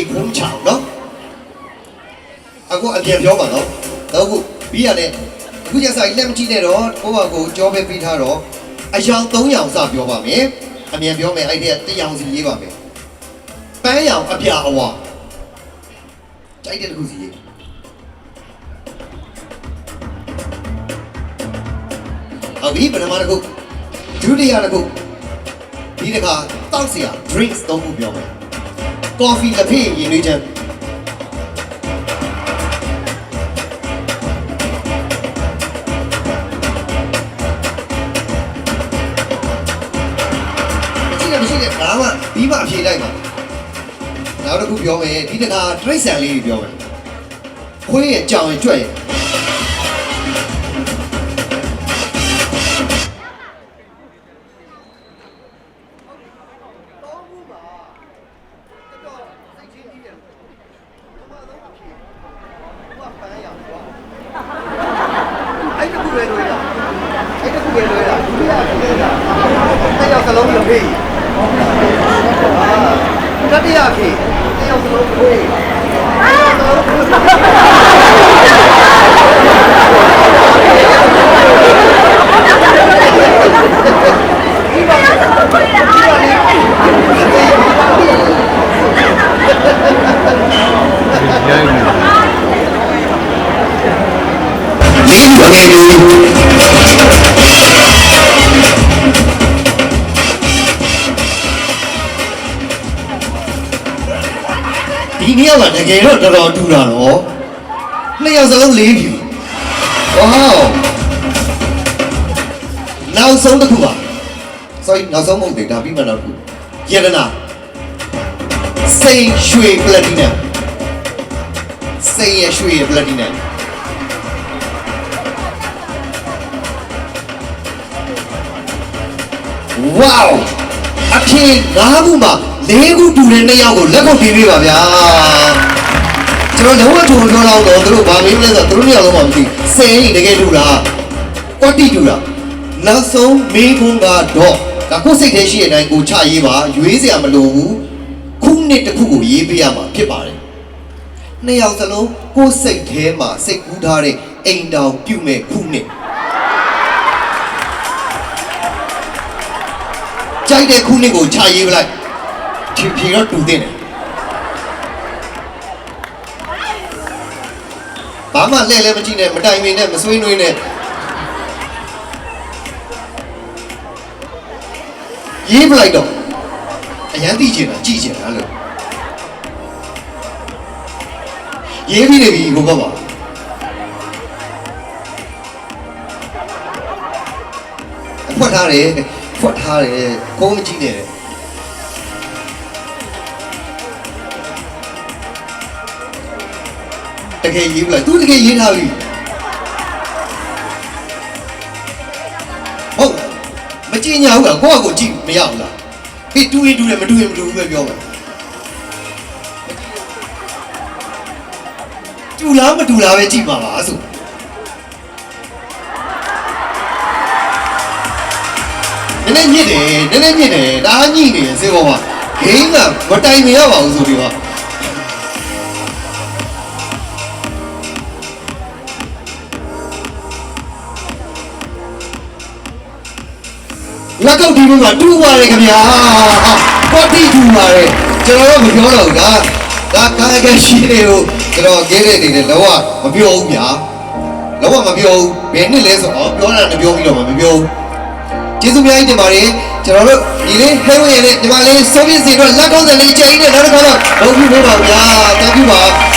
ဒီခုံးချောင်းနော်အခုအပြန်ပြောပါနော်တော့ခုပြီးရတယ်အခုကျဆိုင်လက်မကြည့်နဲ့တော့ကိုယ့်ဘာကိုကြောပဲပြီးထားတော့အယောင်3ယောင်စပြောပါမယ်အမြန်ပြောမယ်အဲ့ဒီတယောင်စီရေးပါမယ်ပန်းယောင်အပြာအဝါကြိုက်တဲ့တစ်ခုစီရေးဟုတ်ပြီပထမတစ်ခုဒုတိယတစ်ခုဒီတစ်ခါတောက်စရာ drinks သုံးခုပြောမယ် ကော်ဖီတစ်ဖိရင်နှွေးချမ်းမရှိနဲ့မရှိနဲ့ဒါမှပြီးမှအဖြေလိုက်ပါနောက်တစ်ခုပြောမယ်ဒီတခါတရိတ်ဆန်လေးပြောမယ်ခွေးရဲ့ကြောင်ရဲ့ကြွက်ရဲ့ အဲ့တခုပဲလွယ်တာအဲ့တခုပဲလွယ်တာဒုတိယကလည်းတာအဲ့ရောက်စလုံးတစ်ဖိအာတတိယဖိအဲ့ရောက်စလုံးခွေးရို ဒီနေ့ကတကယ်တော့တော်တော်တူတာတော့နှစ်ယောက်စလုံးလေးဖြူဝေါနောက်ဆုံးတစ်ခုပါ sorry နောက်ဆုံးမဟုတ်သေးဒါပြီးမှနောက်တစ်ခုယရနာစိန်ရွှေပလက်တီနမ်စိန်ရရွှေပလက်တီနမ်ဝေါအဖြေ၅ခုမှာ ၄ခုတူတဲ့နှစ်ယောက်ကိုလက်ခုပ်ပေးပေးပါဗျာကျွန်တော်လုံးဝတူပြောတော့တော့သူတို့ဗာမေးမလဲဆိုတော့သူတို့နှစ်ယောက်လုံးမှမသိစင်ရင်တကယ်တူလားကွက်တီတူလားနောက်ဆုံးမေးခွန်းကတော့ဒါကိုယ်စိတ်ထဲရှိတဲ့အတိုင်းကိုချရေးပါရွေးစရာမလိုဘူးခုနှစ်တစ်ခုကိုရေးပေးရမှာဖြစ်ပါတယ်နှစ်ယောက်စလုံးကိုယ်စိတ်ထဲမှာစိတ်ကူးထားတဲ့အိမ်တောင်ပြုတ်မဲ့ခုနှစ်ကြိုက်တဲ့ခုနှစ်ကိုခြာရေးပလိုက် ဖြေဖြေတော့တူတဲ့တယ်ဘာမှလှည့်လည်းမကြည့်နဲ့မတိုင်ပင်နဲ့မဆွေးနွေးနဲ့ရေးပလိုက်တော့အရန်သိချင်တာကြည့်ချင်တာလို့ရေးပြီးနေပြီဘုဘပါဖွက်ထားတယ်ဖွက်ထားတယ်ကိုယ်မကြည့်နဲ့ တဲ့တကယ်ရေးပလိုက်သူတကယ်ရေးထားပြီဟုတ်မကြည့်ညာဘူးလားကိုယ့်အကိုကြည့်မရဘူးလားဟေးတူရင်တူတယ်မတူရင်မတူဘူးပဲပြောမယ်တူလားမတူလားပဲကြည့်ပါပါဆိုနည်းနည်းညစ်တယ်နည်းနည်းညစ်တယ်ဒါညိနေတယ်စေဘောပါဂိမ်းကမတိုင်မရပါဘူးဆိုပြီးတော့ လက်ကောက်ဒီဘက်မှာတူပါလေခင်ဗျာကော်တီတူပါလေကျွန်တော်တို့မပြောတော့ဘူးဒါဒါကာကရှိတွေကိုကျွန်တော်ဂိမ်းတွေနေတယ်လောကမပြောဘူးဗျာလောကမပြောဘူးဘယ်နှစ်လဲဆိုတော့ပြောတာလည်းပြောပြီးတော့မပြောဘူးကျေးဇူးများကြီးတင်ပါတယ်ကျွန်တော်တို့ဒီလေးဟဲဝင်းရဲ့နဲ့ဒီမှာလေးဆိုဗီယက်စီတို့လက်ကောင်းစလေးချိန်နဲ့နောက်တစ်ခါတော့ဘုံပြဖို့ပါဗျာတန်ပြပါ